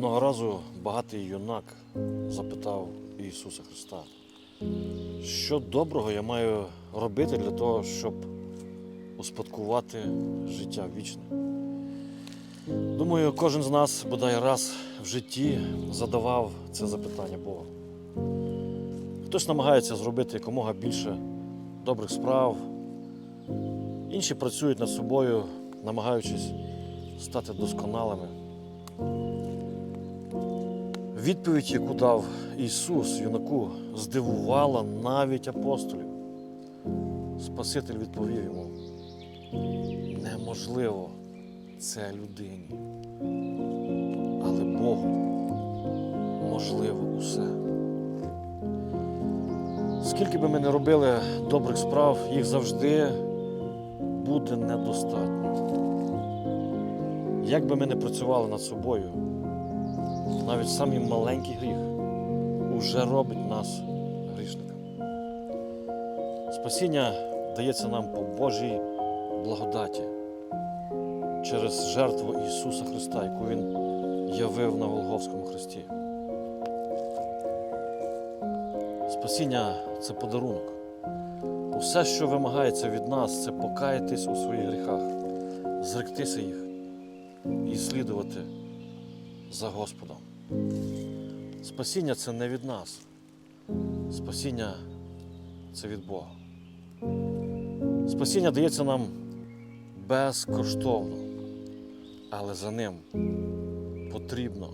Одного разу багатий юнак запитав Ісуса Христа, що доброго я маю робити для того, щоб успадкувати життя вічне. Думаю, кожен з нас бодай раз в житті задавав це запитання Богу. Хтось намагається зробити якомога більше добрих справ, інші працюють над собою, намагаючись стати досконалими. Відповідь, яку дав Ісус юнаку, здивувала навіть апостолів. Спаситель відповів йому: неможливо це людині, але Богу можливо усе. Скільки би ми не робили добрих справ, їх завжди буде недостатньо. Як би ми не працювали над собою, навіть самий маленький гріх уже робить нас грішниками. Спасіння дається нам по Божій благодаті через жертву Ісуса Христа, яку Він явив на Голгофському хресті. Спасіння це подарунок. Усе, що вимагається від нас, це покаятись у своїх гріхах, зректися їх і слідувати за Господом. Спасіння це не від нас. Спасіння це від Бога. Спасіння дається нам безкоштовно, але за ним потрібно